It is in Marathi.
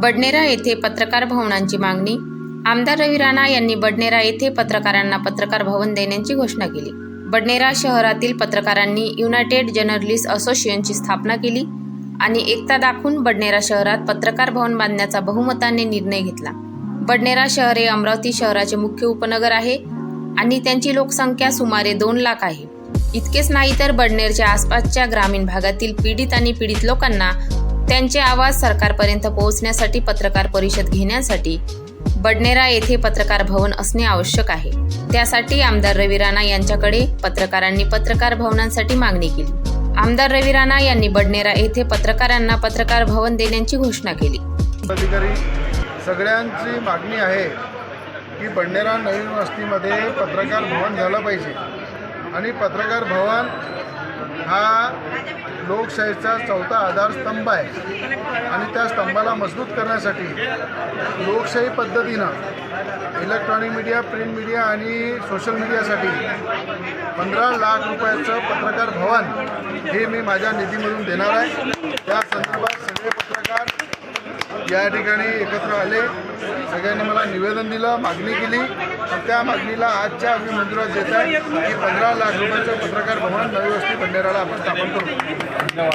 बडनेरा येथे पत्रकार भवनांची मागणी. आमदार रवी राणा यांनी बडनेरा येथे पत्रकारांना पत्रकार भवन देण्याची घोषणा केली. बडनेरा शहरातील पत्रकारांनी युनायटेड जर्नलिस्ट असोसिएशनची स्थापना केली आणि एकता दाखवून बडनेरा शहरात पत्रकार भवन बांधण्याचा बहुमताने निर्णय घेतला. बडनेरा शहर हे अमरावती शहराचे मुख्य उपनगर आहे आणि त्यांची लोकसंख्या सुमारे दोन लाख आहे. इतकेच नाही तर बडनेरच्या आसपासच्या ग्रामीण भागातील पीडित आणि पीडित लोकांना त्यांचे आवाज सरकारपर्यंत पोहोचण्यासाठी पत्रकार परिषद घेण्यासाठी बडनेरा येथे पत्रकार भवन असणे आवश्यक आहे. त्यासाठी आमदार रवी राणा यांच्याकडे पत्रकारांनी पत्रकार भवनांसाठी मागणी केली. आमदार रवी राणा यांनी बडनेरा येथे पत्रकारांना पत्रकार भवन देण्याची घोषणा केली. अधिकारी सगळ्यांची मागणी आहे की बडनेरा नवीन वस्तीमध्ये पत्रकार भवन झालं पाहिजे. आणि पत्रकार भवन हा लोकशाहीचा चौथा आधारस्तंभ आहे. आणि त्या स्तंभाला मजबूत करण्यासाठी लोकशाही पद्धतीनं इलेक्ट्रॉनिक मीडिया प्रिंट मीडिया आणि सोशल मीडियासाठी पंधरा लाख रुपयाचं पत्रकार भवन हे मी माझ्या निधीमधून देणार आहे. त्या संदर्भात सगळे पत्रकार या ठिकाणी एकत्र आले. सगळ्यांनी मला निवेदन दिलं मागणी केली. त्या मागणीला आजच्या आम्ही मंजुरात देत आहे की पंधरा लाख रुपयाचं पत्रकार भवन नवी वस्ती बंडेराला आपण स्थापन करू.